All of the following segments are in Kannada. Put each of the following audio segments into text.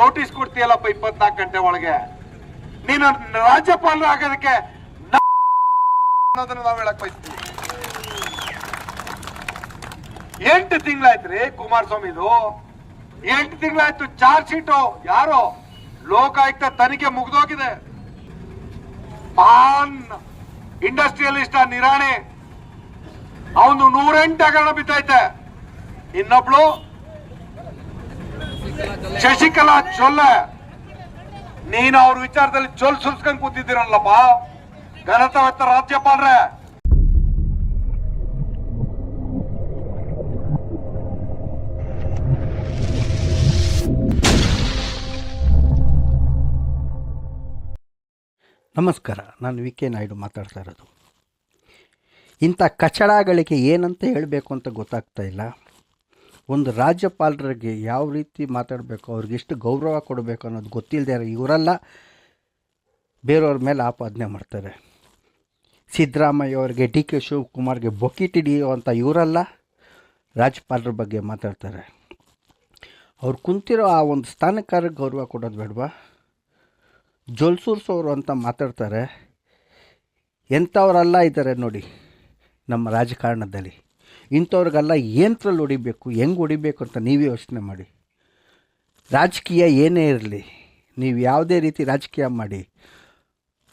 ನೋಟಿಸ್ ಕೊಡ್ತೀಯಲ್ಲಪ್ಪ ಇಪ್ಪತ್ನಾಲ್ಕು ಗಂಟೆ ಒಳಗೆ? ನೀನು ರಾಜ್ಯಪಾಲರು ಆಗೋದಕ್ಕೆ ನಾವು ಹೇಳಕ್ ಬಯಸ್ತೀವಿ. ಎಂಟು ತಿಂಗಳಾಯ್ತ್ರಿ ಕುಮಾರಸ್ವಾಮಿದು ಎಂಟು ತಿಂಗಳಾಯ್ತು ಚಾರ್ಜ್ ಶೀಟು. ಯಾರು? ಲೋಕಾಯುಕ್ತ ತನಿಖೆ ಮುಗ್ದೋಗಿದೆ. ಮಹಾನ್ ಇಂಡಸ್ಟ್ರಿಯಲಿಸ್ಟ್ ನಿರಾಣಿ. ಅವನು ನೂರೆಂಟು ಹಗರಣ ಬಿದ್ದೈತೆ. ಇನ್ನೊಬ್ಳು ಶಶಿಕಲಾ ಚೊಲ್ಲೆ, ನೀನು ಅವ್ರ ವಿಚಾರದಲ್ಲಿ ಚೊಲ್ ಸುಲ್ಸ್ಕೊಂಡ್ ಕೂತಿದ್ದೀರಲ್ಲಪ್ಪ? ಘನತಾವತ್ತ ರಾಜ್ಯಪಾಲ್ರೆ. ನಮಸ್ಕಾರ, ನಾನು ವಿ ಕೆ ನಾಯ್ಡು ಮಾತಾಡ್ತಾ ಇರೋದು. ಇಂಥ ಕಚಡಗಳಿಗೆ ಏನಂತ ಹೇಳಬೇಕು ಅಂತ ಗೊತ್ತಾಗ್ತಾ ಇಲ್ಲ. ಒಂದು ರಾಜ್ಯಪಾಲರಿಗೆ ಯಾವ ರೀತಿ ಮಾತಾಡಬೇಕು, ಅವ್ರಿಗೆ ಎಷ್ಟು ಗೌರವ ಕೊಡಬೇಕು ಅನ್ನೋದು ಗೊತ್ತಿಲ್ಲದೆ ಇವರೆಲ್ಲ, ಬೇರೆಯವ್ರ ಮೇಲೆ ಆಪಾದನೆ ಮಾಡ್ತಾರೆ. ಸಿದ್ದರಾಮಯ್ಯ ಅವರಿಗೆ, ಡಿ ಕೆ ಶಿವಕುಮಾರ್ಗೆ ಬೊಕಿಟ್ ಅಂತ ಇವರೆಲ್ಲ, ರಾಜ್ಯಪಾಲರ ಬಗ್ಗೆ ಮಾತಾಡ್ತಾರೆ. ಅವ್ರು ಕುಂತಿರೋ ಆ ಒಂದು ಸ್ಥಾನಕ್ಕಾರ ಗೌರವ ಕೊಡೋದು ಬೇಡವಾ? ಜೋಲ್ಸೂರ್ಸೋರು ಅಂತ ಮಾತಾಡ್ತಾರೆ. ಎಂಥವರೆಲ್ಲ ಇದ್ದಾರೆ ನೋಡಿ, ನಮ್ಮ ರಾಜಕಾರಣದಲ್ಲಿ. ಇಂಥವ್ರಿಗೆಲ್ಲ ಏನರಲ್ಲಿ ಹೊಡಿಬೇಕು, ಹೆಂಗೆ ಹೊಡಿಬೇಕು ಅಂತ ನೀವೇ ಯೋಚನೆ ಮಾಡಿ. ರಾಜಕೀಯ ಏನೇ ಇರಲಿ, ನೀವು ಯಾವುದೇ ರೀತಿ ರಾಜಕೀಯ ಮಾಡಿ,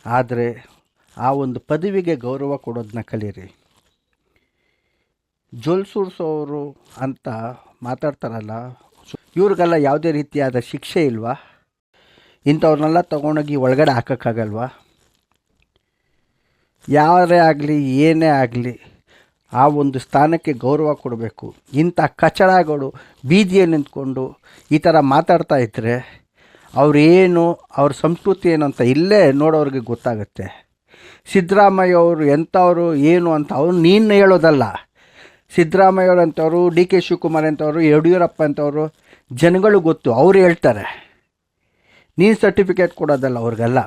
ಆದರೆ ಆ ಒಂದು ಪದವಿಗೆ ಗೌರವ ಕೊಡೋದನ್ನ ಕಲೀರಿ. ಜೋಲ್ಸೂರ್ಸೋರು ಅಂತ ಮಾತಾಡ್ತಾರಲ್ಲ, ಇವ್ರಿಗೆಲ್ಲ ಯಾವುದೇ ರೀತಿಯಾದ ಶಿಕ್ಷೆ ಇಲ್ವಾ? ಇಂಥವ್ರನ್ನೆಲ್ಲ ತೊಗೊಂಡೋಗಿ ಒಳಗಡೆ ಹಾಕೋಕ್ಕಾಗಲ್ವಾ? ಯಾರೇ ಆಗಲಿ, ಏನೇ ಆಗಲಿ ಆ ಒಂದು ಸ್ಥಾನಕ್ಕೆ ಗೌರವ ಕೊಡಬೇಕು. ಇಂಥ ಕಚಡಗಳು ಬೀದಿಯಲ್ಲಿ ನಿಂತ್ಕೊಂಡು ಈ ಥರ ಮಾತಾಡ್ತಾ ಇದ್ದರೆ ಅವರೇನು ಅವ್ರ ಸಂಸ್ಕೃತಿ ಏನು ಅಂತ ಇಲ್ಲೇ ನೋಡೋರಿಗೆ ಗೊತ್ತಾಗುತ್ತೆ. ಸಿದ್ದರಾಮಯ್ಯ ಅವರು ಎಂಥವರು ಏನು ಅಂತ ಅವ್ರು ನೀನು ಹೇಳೋದಲ್ಲ. ಸಿದ್ದರಾಮಯ್ಯವ್ರು ಅಂಥವ್ರು ಡಿ ಕೆ ಶಿವಕುಮಾರ್ ಅಂಥವ್ರು ಯಡಿಯೂರಪ್ಪ ಅಂಥವ್ರು ಜನಗಳು ಗೊತ್ತು, ಅವ್ರು ಹೇಳ್ತಾರೆ. ನೀನು ಸರ್ಟಿಫಿಕೇಟ್ ಕೊಡೋದಲ್ಲ ಅವ್ರಿಗೆಲ್ಲ.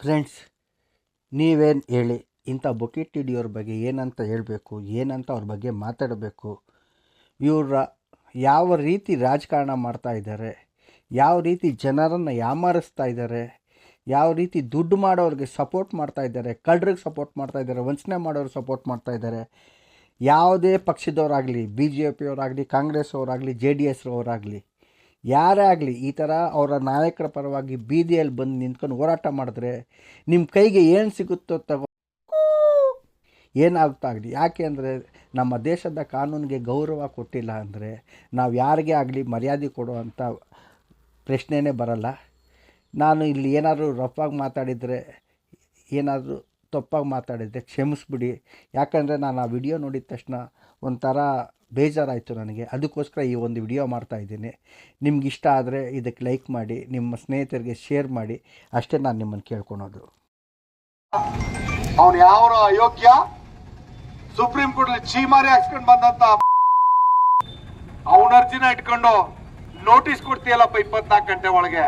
ಫ್ರೆಂಡ್ಸ್, ನೀವೇನು ಹೇಳಿ? ಇಂಥ ಬೊಕೆಟ್ ಹಿಡಿಯೋರ ಬಗ್ಗೆ ಏನಂತ ಹೇಳಬೇಕು, ಏನಂತ ಅವ್ರ ಬಗ್ಗೆ ಮಾತಾಡಬೇಕು, ಇವರ ಯಾವ ರೀತಿ ರಾಜಕಾರಣ ಮಾಡ್ತಾ ಇದ್ದಾರೆ, ಯಾವ ರೀತಿ ಜನರನ್ನು ಯಾಮಾರಿಸ್ತಾ ಇದ್ದಾರೆ, ಯಾವ ರೀತಿ ದುಡ್ಡು ಮಾಡೋರಿಗೆ ಸಪೋರ್ಟ್ ಮಾಡ್ತಾ ಇದ್ದಾರೆ, ಕಳ್ಳರಿಗೆ ಸಪೋರ್ಟ್ ಮಾಡ್ತಾ ಇದ್ದಾರೆ, ವಂಚನೆ ಮಾಡೋರಿಗೆ ಸಪೋರ್ಟ್ ಮಾಡ್ತಾ ಇದ್ದಾರೆ, ಯಾವುದೇ ಪಕ್ಷದವರಾಗಲಿ ಬಿ ಜೆ ಪಿಯವರಾಗಲಿ ಕಾಂಗ್ರೆಸ್ ಅವರಾಗಲಿ ಜೆ ಡಿ ಎಸ್ ಅವರಾಗಲಿ ಯಾರೇ ಆಗಲಿ, ಈ ಥರ ಅವರ ನಾಯಕರ ಪರವಾಗಿ ಬೀದಿಯಲ್ಲಿ ಬಂದು ನಿಂತ್ಕೊಂಡು ಹೋರಾಟ ಮಾಡಿದ್ರೆ ನಿಮ್ಮ ಕೈಗೆ ಏನು ಸಿಗುತ್ತೋ ತಗೋ ಏನಾಗ್ತಾ ಆಗಲಿ, ಯಾಕೆ ಅಂದರೆ ನಮ್ಮ ದೇಶದ ಕಾನೂನಿಗೆ ಗೌರವ ಕೊಟ್ಟಿಲ್ಲ ಅಂದರೆ ನಾವು ಯಾರಿಗೇ ಆಗಲಿ ಮರ್ಯಾದೆ ಕೊಡುವಂಥ ಪ್ರಶ್ನೆಯೇ ಬರಲ್ಲ. ನಾನು ಇಲ್ಲಿ ಏನಾದರೂ ರಫಾಗಿ ಮಾತಾಡಿದರೆ, ಏನಾದರೂ ತಪ್ಪಾಗಿ ಮಾತಾಡಿದರೆ ಕ್ಷಮಿಸ್ಬಿಡಿ. ಯಾಕಂದರೆ ನಾನು ಆ ವಿಡಿಯೋ ನೋಡಿದ ತಕ್ಷಣ ಒಂಥರ ಬೇಜಾರಾಯಿತು ನನಗೆ. ಅದಕ್ಕೋಸ್ಕರ ಈ ಒಂದು ವಿಡಿಯೋ ಮಾಡ್ತಾ ಇದ್ದೀನಿ. ನಿಮ್ಗೆ ಇಷ್ಟ ಆದರೆ ಇದಕ್ಕೆ ಲೈಕ್ ಮಾಡಿ, ನಿಮ್ಮ ಸ್ನೇಹಿತರಿಗೆ ಶೇರ್ ಮಾಡಿ. ಅಷ್ಟೇ ನಾನು ನಿಮ್ಮನ್ನು ಕೇಳ್ಕೊಳೋದು. ಅವನು ಯಾವ ಅಯೋಗ್ಯ? ಸುಪ್ರೀಂ ಕೋರ್ಟ್ ಚೀಮಾರಿ ಹಾಕ್ಸ್ಕೊಂಡ್ ಬಂದಂತ ಅವನ ಅರ್ಜಿನ ಇಟ್ಕೊಂಡು ನೋಟಿಸ್ ಕೊಡ್ತೀಯಲ್ಲಪ್ಪ ಇಪ್ಪತ್ನಾಲ್ಕು ಗಂಟೆ ಒಳಗೆ.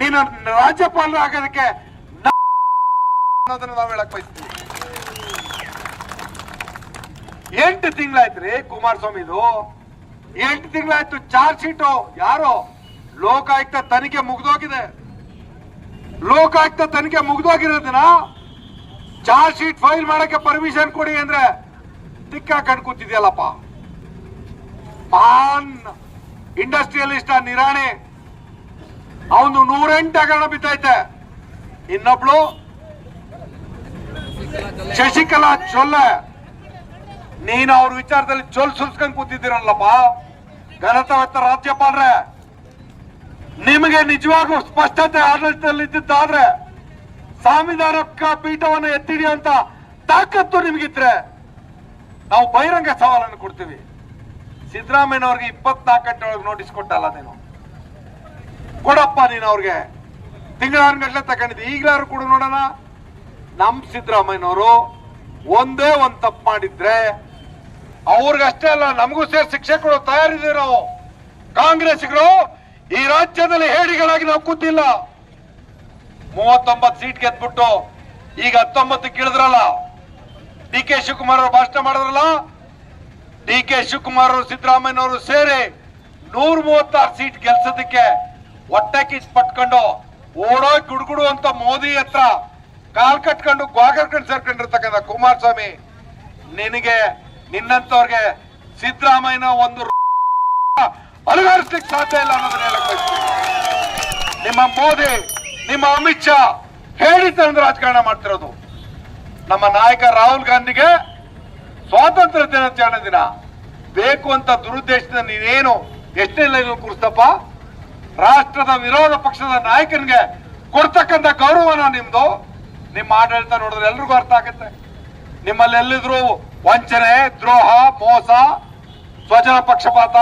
ನೀನು ರಾಜ್ಯಪಾಲರು ಆಗೋದಕ್ಕೆ ನಾವು ಹೇಳಕ್ ಬಯಸ್ತೀವಿ. ಎಂಟು ತಿಂಗಳಾಯ್ತ್ರಿ ಕುಮಾರಸ್ವಾಮಿದು. ಎಂಟು ತಿಂಗಳಾಯ್ತು ಚಾರ್ಜ್ ಶೀಟು. ಯಾರು? ಲೋಕಾಯುಕ್ತ ತನಿಖೆ ಮುಗ್ದೋಗಿದೆ. ಲೋಕಾಯುಕ್ತ ತನಿಖೆ ಮುಗ್ದೋಗಿರೋದನ್ನ ಚಾರ್ಜ್ ಶೀಟ್ ಫೈಲ್ ಮಾಡಕ್ಕೆ ಪರ್ಮಿಷನ್ ಕೊಡಿ ಅಂದ್ರೆ ತಿಕ್ಕ ಕೂತಿದ್ಯಲ್ಲಪ್ಪ. ಮಹಾನ್ ಇಂಡಸ್ಟ್ರಿಯಲಿಸ್ಟ್ ನಿರಾಣಿ. ಅವನು ನೂರೆಂಟು ಹಗರಣ ಬಿದ್ದೈತೆ. ಇನ್ನೊಬ್ಳು ಶಶಿಕಲಾ ಚೊಲ್ಲೆ. ನೀನು ಅವ್ರ ವಿಚಾರದಲ್ಲಿ ಚೊಲ್ ಸುಲ್ಸ್ಕೊಂಡ್ ಕೂತಿದ್ದೀರಲ್ಲಪ್ಪ. ಗಣತವತ್ತ ರಾಜ್ಯಪಾಲ್ರೆ. ನಿಮಗೆ ನಿಜವಾಗೂ ಸ್ಪಷ್ಟತೆ ಆಡಳಿತದಲ್ಲಿ ಇದ್ದಿದ್ದಾದ್ರೆ ಸಂವಿಧಾನಕ್ಕ ಪೀಠವನ್ನು ಎತ್ತಿಡಿಯುವಂತ ತಾಕತ್ತು ನಿಮಗಿದ್ರೆ ನಾವು ಬಹಿರಂಗ ಸವಾಲನ್ನು ಕೊಡ್ತೀವಿ. ಸಿದ್ದರಾಮಯ್ಯನವ್ರಿಗೆ ಇಪ್ಪತ್ನಾಲ್ಕು ಗಂಟೆ ಒಳಗೆ ನೋಟಿಸ್ ಕೊಟ್ಟಲ್ಲ ನೀನು. ಕೊಡಪ್ಪ ನೀನು ಅವ್ರಿಗೆ. ತಿಂಗಳಾರು ಗಂಟೆ ತಗೊಂಡಿದ್ದೆ. ಈಗಲಾರು ಕೂಡ ನೋಡೋಣ. ನಮ್ ಸಿದ್ದರಾಮಯ್ಯನವರು ಒಂದೇ ಒಂದು ತಪ್ಪು ಮಾಡಿದ್ರೆ ಅವ್ರಿಗಷ್ಟೇ ಅಲ್ಲ, ನಮಗೂ ಸೇರಿ ಶಿಕ್ಷೆ ಕೊಡೋ ತಯಾರಿದ್ದೀವಿ ನಾವು. ಕಾಂಗ್ರೆಸ್ಗಳು ಈ ರಾಜ್ಯದಲ್ಲಿ ಹೇಡಿಗಳಾಗಿ ನಾವು ಕೂತಿಲ್ಲ. ಮೂವತ್ತೊಂಬತ್ತು ಸೀಟ್ ಗೆದ್ಬಿಟ್ಟು ಈಗ ಹತ್ತೊಂಬತ್ತು ಇಳಿದ್ರಲ್ಲ ಡಿ ಕೆ ಶಿವಕುಮಾರ್ ಅವರು ಭಾಷಣ ಮಾಡಿದ್ರಲ್ಲ? ಡಿ ಕೆ ಶಿವಕುಮಾರ್ ಅವರು ಸಿದ್ದರಾಮಯ್ಯನವರು ಸೇರಿ ನೂರ ಮೂವತ್ತಾರು ಸೀಟ್ ಗೆಲ್ಸೋದಕ್ಕೆ ಹೊಟ್ಟೆ ಕಿಚ್ ಪಟ್ಕೊಂಡು ಓಡೋಗಿ ಗುಡುಗುಡು ಅಂತ ಮೋದಿ ಹತ್ರ ಕಾಲ್ ಕಟ್ಕೊಂಡು ಗ್ವಾಗರ್ಕೊಂಡು ಸೇರ್ಕೊಂಡಿರ್ತಕ್ಕಂಥ ಕುಮಾರಸ್ವಾಮಿ, ನಿನಗೆ ನಿನ್ನಂತವ್ರಿಗೆ ಸಿದ್ದರಾಮಯ್ಯನ ಒಂದು ಅಲುಗಾರಿಸ್ಲಿಕ್ಕೆ ಸಾಧ್ಯ ಇಲ್ಲ ಅನ್ನೋದನ್ನ ನಿಮ್ಮ ಮೋದಿ ನಿಮ್ಮ ಅಮಿತ್ ಶಾ ಹೇಳಿದ್ದ ರಾಜಕಾರಣ ಮಾಡ್ತಿರೋದು. ನಮ್ಮ ನಾಯಕ ರಾಹುಲ್ ಗಾಂಧಿಗೆ ಸ್ವಾತಂತ್ರ್ಯ ದಿನಾಚರಣೆ ದಿನ. ಬೇಕು ಅಂತ ದುರುದ್ದೇಶದಿಂದ ನೀನೇನು ಎಷ್ಟೇ ಕೂರಿಸ್ತಪ್ಪ ರಾಷ್ಟ್ರದ ವಿರೋಧ ಪಕ್ಷದ ನಾಯಕನಿಗೆ ಕೊಡ್ತಕ್ಕಂಥ ಗೌರವನ ನಿಮ್ದು. ನಿಮ್ಮ ಆಡಳಿತ ನೋಡಿದ್ರೆ ಎಲ್ರಿಗೂ ಅರ್ಥ ಆಗುತ್ತೆ. ನಿಮ್ಮಲ್ಲೆಲ್ಲಿದ್ರು ವಂಚನೆ, ದ್ರೋಹ, ಮೋಸ, ಸ್ವಜನ ಪಕ್ಷಪಾತ.